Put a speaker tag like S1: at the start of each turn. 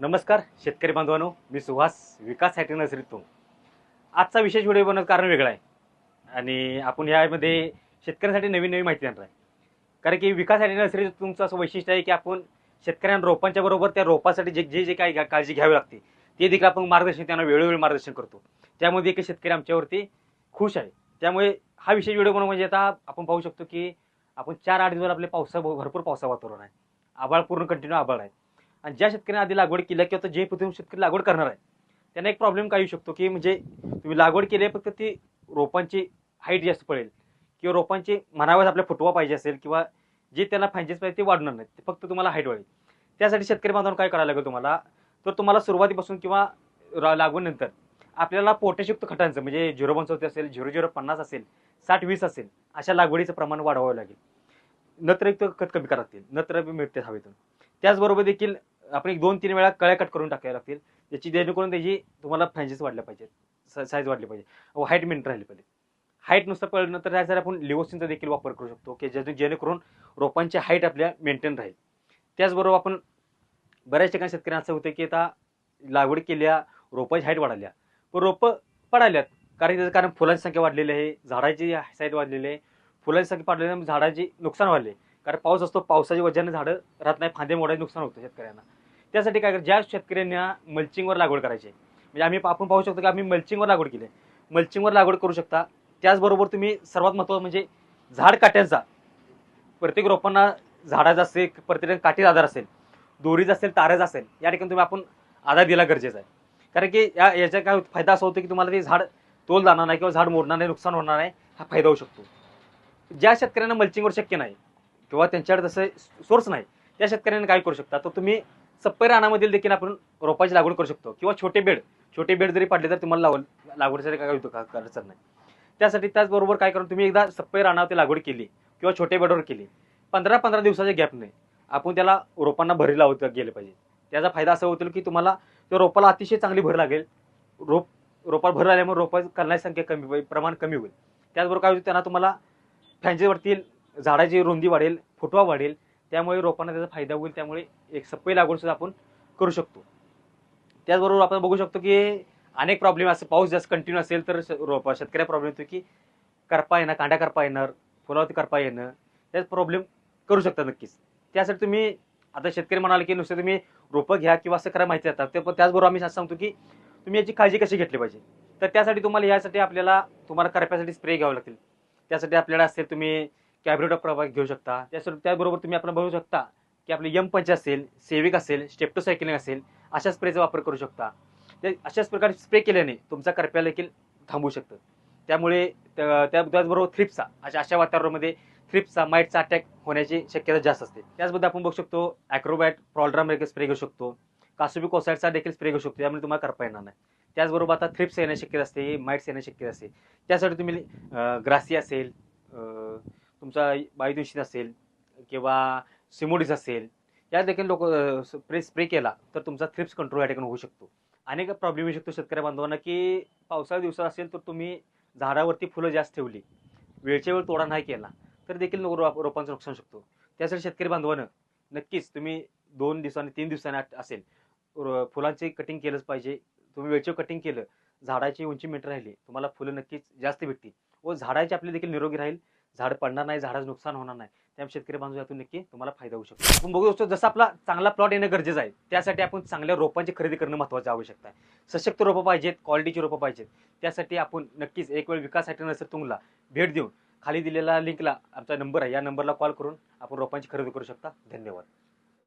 S1: नमस्कार शेतकरी बांधवांनो. मी सुहास विकास हॅटी नसरीतो आजचा विशेष व्हिडिओ बनवत कारण वेगळं आहे. आणि आपण यामध्ये शेतकऱ्यांसाठी नवीन नवीन माहिती देणार आहे. कारण की विकास हॅटी नसरी तुमचं असं वैशिष्ट्य आहे की आपण शेतकऱ्यांना रोपांच्या बरोबर त्या रोपासाठी जे जे जे काही काळजी घ्यावी लागते ते देखील आपण मार्गदर्शन त्यांना वेळोवेळी मार्गदर्शन करतो. त्यामध्ये एक शेतकरी आमच्यावरती खुश आहे. त्यामुळे हा विशेष व्हिडिओ बनवून म्हणजे आता आपण पाहू शकतो की आपण चार आठ दिवस आपले पावसा भरपूर पावसा वातावरण आहे. आभाळ पूर्ण कंटिन्यू आभाळ आहे. आणि ज्या शेतकऱ्यांनी आधी लागवड केल्या किंवा जे प्रथम शेतकरी लागवड करणार आहे त्यांना एक प्रॉब्लेम काय येऊ शकतो की म्हणजे तुम्ही लागवड केली आहे फक्त ती रोपांची हाईट जास्त पडेल किंवा रोपांची म्हणाव्यास आपल्या फुटवा पाहिजे असेल किंवा जे त्यांना फायजेस पाहिजे ते वाढणार नाही ते फक्त तुम्हाला हाईट वाढेल. त्यासाठी शेतकरी बांधवांना काय करायला लागेल तुम्हाला? तर तुम्हाला सुरुवातीपासून किंवा रा- लागवडीनंतर आपल्याला पोटॅशयुक्त खतांचं म्हणजे झिरो पंचवती असेल झिरो झिरो पन्नास असेल साठ वीस असेल अशा लागवडीचं प्रमाण वाढवावं लागेल. नत्रयुक्त खत कमी करातील नत्र मिळते हवेतून. त्याचबरोबर देखील आपण एक दोन तीन वेळा कळ्या कट करून टाकायला लागतील. ज्याची जेणेकरून त्याची तुम्हाला फ्रँचेस वाढल्या पाहिजेत साईज वाढली पाहिजे. व हाईट मेंटेन राहिली पाहिजे. हाईट नुसतं कळलं तर त्यासाठी आपण लिओसिनचा देखील वापर करू शकतो. की ज्या जेणेकरून रोपांची हाईट आपल्या मेंटेन राहील. त्याचबरोबर आपण बऱ्याच ठिकाणी शेतकऱ्यांना असं होतं की आता लागवड केल्या रोपाची हाईट वाढल्या. पण रोपं पडाल्यात. कारण त्याचं कारण फुलांची संख्या वाढलेली आहे. झाडाची साईज वाढलेली आहे. फुलांची संख्या वाढलेली झाडाची नुकसान वाढले कारण पाऊस असतो पावसाच्या वजनाने झाडं राहत नाही. फांदे मोडायचे नुकसान होतं शेतकऱ्यांना. त्यासाठी काय ज्या शेतकऱ्यांना मल्चिंगवर लागवड करायची आहे, म्हणजे आम्ही आपण पाहू शकतो की आम्ही मल्चिंगवर लागवड केली आहे. मल्चिंगवर लागवड करू शकता. त्याचबरोबर तुम्ही सर्वात महत्त्वाचं म्हणजे झाड काट्यांचा. प्रत्येक रोपांना झाडाचा असेल प्रत्येक काठीचा आधार असेल दोरीचा असेल ताऱ्याचा असेल या ठिकाणी तुम्ही आपण आधार दिला गरजेचा आहे. कारण की या याचा काय फायदा असा होतो की तुम्हाला ते झाड तोल जाणार नाही किंवा झाड मोडणार नाही नुकसान होणार नाही हा फायदा होऊ शकतो. ज्या शेतकऱ्यांना मल्चिंगवर शक्य नाही किंवा त्यांच्याकडे तसं सोर्स नाही त्या शेतकऱ्यांना काय करू शकता? तर तुम्ही सप्पर रानामधील देखील आपण रोपाची लागवड करू शकतो. किंवा छोटे बेड छोटे बेड जरी पडले तर तुम्हाला लावल लागवडीसाठी काय होतं का अडचण नाही. त्यासाठी त्याचबरोबर काय करून तुम्ही एकदा सप्पै रानावरती लागवड केली किंवा छोटे बेडवर केली पंधरा पंधरा दिवसाच्या गॅपने आपण त्याला रोपांना भरी लावत गेले पाहिजे. त्याचा फायदा असा होतो की तुम्हाला त्या रोपाला अतिशय चांगली भर लागेल. रोप रोपाला भर आल्यामुळे रोपा करण्याची संख्या कमी होईल प्रमाण कमी होईल. त्याचबरोबर काय होतं त्यांना तुम्हाला फॅन्सीवरती झाडाची रुंदी वाढेल फुटवा वाढेल त्यामुळे रोपांना त्याचा फायदा होईल त्यामुळे एक सप्पई लागवड सुद्धा आपण करू शकतो. त्याचबरोबर आपण बघू शकतो की अनेक प्रॉब्लेम असं पाऊस जास्त कंटिन्यू असेल तर श- रोप शेतकऱ्या प्रॉब्लेम येतो की करपा येणार कांड्या करपा येणार फुलावरती करपा येणं त्याच प्रॉब्लेम करू शकता नक्कीच. त्यासाठी तुम्ही आता शेतकरी म्हणाले की नुसतं तुम्ही रोपं घ्या किंवा असं करा माहिती जातात ते पण त्याचबरोबर आम्ही असं सांगतो की तुम्ही याची काळजी कशी घेतली पाहिजे? तर त्यासाठी तुम्हाला यासाठी आपल्याला तुम्हाला करप्यासाठी स्प्रे घ्यावे लागतील. त्यासाठी आपल्याला असेल तुम्ही कॅब्रिट प्रभाग घेऊ शकता. त्यासाठी त्याचबरोबर तुम्ही आपण बघू शकता की आपले यम पंच असेल सेविक असेल स्टेप्टोसायक्लिन असेल अशा स्प्रेचा वापर करू शकता. ते अशाच प्रकारे स्प्रे केल्याने तुमचा करप्या देखील थांबू शकतं. त्यामुळे त्या- त्याचबरोबर थ्रिप्सचा अशा अशा वातावरणामध्ये थ्रिप्सचा माईटचा अटॅक होण्याची शक्यता जास्त असते. त्याचबद्दल आपण बघू शकतो ॲक्रोबॅट प्रॉल्ड्राम देखील स्प्रे घेऊ शकतो. कासुबी कोसाईडचा देखील स्प्रे घेऊ शकतो त्यामुळे तुम्हाला करपा येणार नाही. त्याचबरोबर आता थ्रिप्स येण्याची शक्यता असते माईट्स येण्याची शक्यता असते. त्यासाठी तुम्ही ग्रासी असेल तुमचा बायोदिवशीन असेल किंवा सिमोडिस असेल या देखील लोक स्प्रे स्प्रे केला तर तुमचा थ्रिप्स कंट्रोल या ठिकाणी होऊ शकतो. अनेक प्रॉब्लेम येऊ शकतो शेतकऱ्या बांधवांना की पावसाळ्या दिवसात असेल तर तुम्ही झाडावरती फुलं जास्त ठेवली वेळच्या वेळ तोडा नाही केला तर देखील रोप- रोपांचं नुकसान शकतो. त्यासाठी शेतकरी बांधवानं नक्कीच तुम्ही दोन दिवसांनी तीन दिवसांनी असेल रो- फुलांचे कटिंग केलंच पाहिजे. तुम्ही वेळचे कटिंग केलं झाडाची उंची मीटर राहिली तुम्हाला फुलं नक्कीच जास्त भेटतील. व झाडाची आपली देखील निरोगी राहील. झाड पडणार नाही झाडाचं नुकसान होणार नाही. त्यामुळे शेतकरी बांधव यातून नक्की तुम्हाला फायदा होऊ शकतो. आपण बघू शकतो जसं आपला चांगला प्लॉट येणं गरजेचं आहे त्यासाठी आपण चांगल्या रोपांची खरेदी करणं महत्त्वाचं आवश्यकता आहे. सशक्त रोपं पाहिजेत क्वालिटीची रोपं पाहिजेत. त्यासाठी आपण नक्कीच एक वेळ विकासाठी नसेल तुम्हाला भेट देऊन खाली दिलेल्या लिंकला आमचा नंबर आहे. या नंबरला कॉल करून आपण रोपांची खरेदी करू शकता. धन्यवाद.